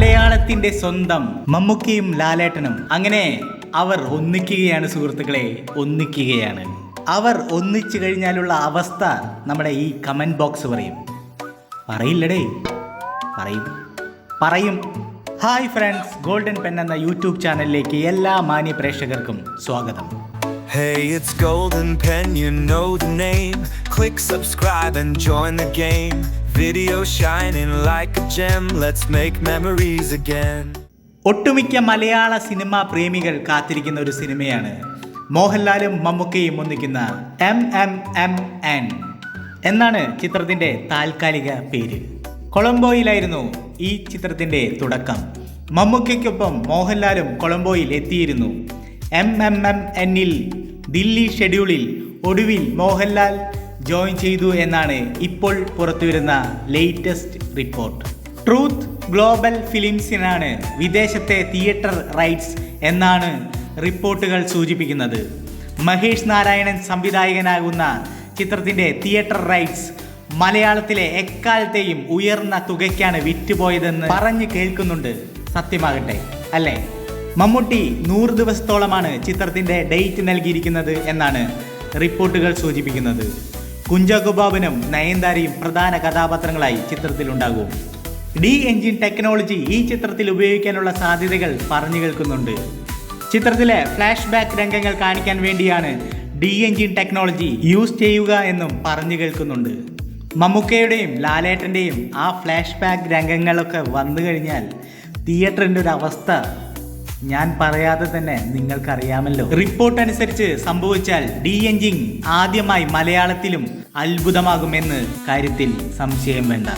മലയാളത്തിന്റെ സ്വന്തം മമ്മൂക്കിയും ലാലേട്ടനും. അങ്ങനെ അവർ ഒന്നിക്കുകയാണ് സുഹൃത്തുക്കളെ ഒന്നിക്കുകയാണ്. അവർ ഒന്നിച്ചു കഴിഞ്ഞാലുള്ള അവസ്ഥ നമ്മുടെ ഈ കമന്റ് ബോക്സ് പറയും. പറയില്ലടേ. പറയും. പറയും. ഹായ് ഫ്രണ്ട്സ് ഗോൾഡൻ പെൻ എന്ന യൂട്യൂബ് ചാനലിലേക്ക് എല്ലാ മാന്യ പ്രേക്ഷകർക്കും സ്വാഗതം. Hey, it's Golden Pen, you know the name. Click subscribe and join the game. Video shining like a gem, let's make memories again. ഒട്ടുമിക്ക മലയാള സിനിമാ പ്രേമികൾ കാത്തിരിക്കുന്ന ഒരു സിനിമയാണ് മോഹൻലാലും മമ്മൂക്കയും ഒന്നിക്കുന്ന എം എം എം എൻ എന്നാണ് ചിത്രത്തിന്റെ താൽക്കാലിക പേര് കൊളംബോയിലായിരുന്നു ഈ ചിത്രത്തിന്റെ തുടക്കം മമ്മൂക്കയ്ക്കൊപ്പം മോഹൻലാലും കൊളംബോയിൽ എത്തിയിരുന്നു എം എം എം എന്നിൽ ദില്ലി ഷെഡ്യൂളിൽ ഒടുവിൽ മോഹൻലാൽ ജോയിൻ ചെയ്തു എന്നാണ് ഇപ്പോൾ പുറത്തുവരുന്ന ലേറ്റസ്റ്റ് റിപ്പോർട്ട് ട്രൂത്ത് ഗ്ലോബൽ ഫിലിംസിനാണ് വിദേശത്തെ തിയേറ്റർ റൈറ്റ്സ് എന്നാണ് റിപ്പോർട്ടുകൾ സൂചിപ്പിക്കുന്നത്. മഹേഷ് നാരായണൻ സംവിധായകനാകുന്ന ചിത്രത്തിന്റെ തിയേറ്റർ റൈറ്റ്സ് മലയാളത്തിലെ എക്കാലത്തെയും ഉയർന്ന തുകയ്ക്കാണ് വിറ്റുപോയതെന്ന് പറഞ്ഞു കേൾക്കുന്നുണ്ട്. സത്യമാകട്ടെ അല്ലേ? മമ്മൂട്ടി നൂറ് ദിവസത്തോളമാണ് ചിത്രത്തിന്റെ ഡേറ്റ് നൽകിയിരിക്കുന്നത് എന്നാണ് റിപ്പോർട്ടുകൾ സൂചിപ്പിക്കുന്നത്. കുഞ്ചാക്കോ ബോബനും നയൻതാരയും പ്രധാന കഥാപാത്രങ്ങളായി ചിത്രത്തിലുണ്ടാകും. ഡി എൻജിൻ ടെക്നോളജി ഈ ചിത്രത്തിൽ ഉപയോഗിക്കാനുള്ള സാധ്യതകൾ പറഞ്ഞു കേൾക്കുന്നുണ്ട്. ചിത്രത്തിലെ ഫ്ലാഷ് ബാക്ക് രംഗങ്ങൾ കാണിക്കാൻ വേണ്ടിയാണ് ഡി എൻജിൻ ടെക്നോളജി യൂസ് ചെയ്യുക എന്നും പറഞ്ഞു കേൾക്കുന്നുണ്ട്. മമ്മൂക്കയുടെയും ലാലേട്ടന്റെയും ആ ഫ്ലാഷ് ബാക്ക് രംഗങ്ങളൊക്കെ വന്നു കഴിഞ്ഞാൽ തിയേറ്ററിന്റെ ഒരു അവസ്ഥ ഞാൻ പറയാതെ തന്നെ നിങ്ങൾക്കറിയാമല്ലോ. റിപ്പോർട്ട് അനുസരിച്ച് സംഭവിച്ചാൽ ഡി എൻജിങ് ആദ്യമായി മലയാളത്തിലും അത്ഭുതമാകുമെന്ന് കാര്യത്തിൽ സംശയം വേണ്ട.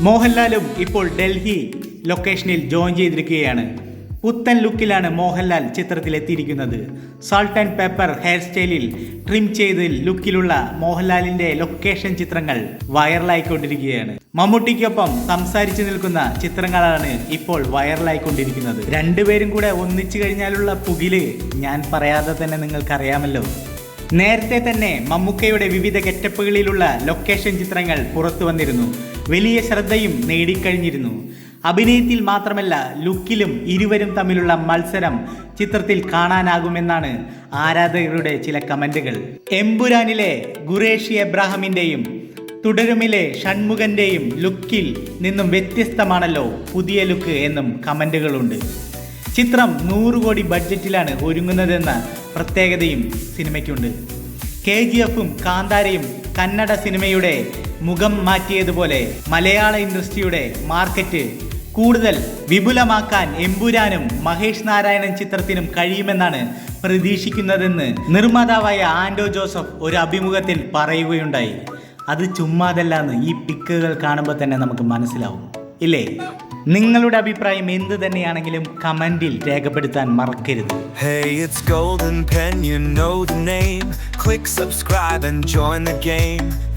മോഹൻലാലും ഇപ്പോൾ ഡൽഹി ലൊക്കേഷനിൽ ജോയിൻ ചെയ്തിരിക്കുകയാണ്. പുത്തൻ ലുക്കിലാണ് മോഹൻലാൽ ചിത്രത്തിലെത്തിയിരിക്കുന്നത്. സാൾട്ട് ആൻഡ് പേപ്പർ ഹെയർ സ്റ്റൈലിൽ ട്രിം ചെയ്ത് ലുക്കിലുള്ള മോഹൻലാലിന്റെ ലൊക്കേഷൻ ചിത്രങ്ങൾ വൈറലായിക്കൊണ്ടിരിക്കുകയാണ് മമ്മൂട്ടിക്കൊപ്പം സംസാരിച്ചു നിൽക്കുന്ന ചിത്രങ്ങളാണ് ഇപ്പോൾ വൈറലായിക്കൊണ്ടിരിക്കുന്നത് രണ്ടുപേരും കൂടെ ഒന്നിച്ചു കഴിഞ്ഞാലുള്ള പുകിൽ ഞാൻ പറയാതെ തന്നെ നിങ്ങൾക്കറിയാമല്ലോ. നേരത്തെ തന്നെ മമ്മൂക്കയുടെ വിവിധ ഗെറ്റപ്പുകളിലുള്ള ലൊക്കേഷൻ ചിത്രങ്ങൾ പുറത്തു വന്നിരുന്നു. വലിയ ശ്രദ്ധയും നേടിക്കഴിഞ്ഞിരുന്നു. അഭിനയത്തിൽ മാത്രമല്ല ലുക്കിലും ഇരുവരും തമ്മിലുള്ള മത്സരം ചിത്രത്തിൽ കാണാനാകുമെന്നാണ് ആരാധകരുടെ ചില കമന്റുകൾ എംപുരാനിലെ ഗുറേഷി എബ്രാഹമിന്റെയും തുടരുമിലെ ഷൺമുഖന്റെയും ലുക്കിൽ നിന്നും വ്യത്യസ്തമാണല്ലോ പുതിയ ലുക്ക് എന്നും കമന്റുകളുണ്ട് ചിത്രം നൂറ് കോടി ബഡ്ജറ്റിലാണ് ഒരുങ്ങുന്നതെന്ന പ്രത്യേകതയും സിനിമയ്ക്കുണ്ട്. കെ ജി എഫും കാന്താരയും കന്നഡ സിനിമയുടെ മുഖം മാറ്റിയതുപോലെ മലയാള ഇൻഡസ്ട്രിയുടെ മാർക്കറ്റ് കൂടുതൽ വിപുലമാക്കാൻ എമ്പുരാനും മഹേഷ് നാരായണൻ ചിത്രത്തിനും കഴിയുമെന്നാണ് പ്രതീക്ഷിക്കുന്നതെന്ന് നിർമ്മാതാവായ ആൻഡോ ജോസഫ് ഒരു അഭിമുഖത്തിൽ പറയുകയുണ്ടായി അത് ചുമ്മാതല്ലാന്ന് ഈ പിക്കുകൾ കാണുമ്പോൾ തന്നെ നമുക്ക് മനസ്സിലാവും ഇല്ലേ നിങ്ങളുടെ അഭിപ്രായം എന്ത് തന്നെയാണെങ്കിലും കമന്റിൽ രേഖപ്പെടുത്താൻ മറക്കരുത് Hey, it's Golden Pen, you know the name. Click subscribe and join the game.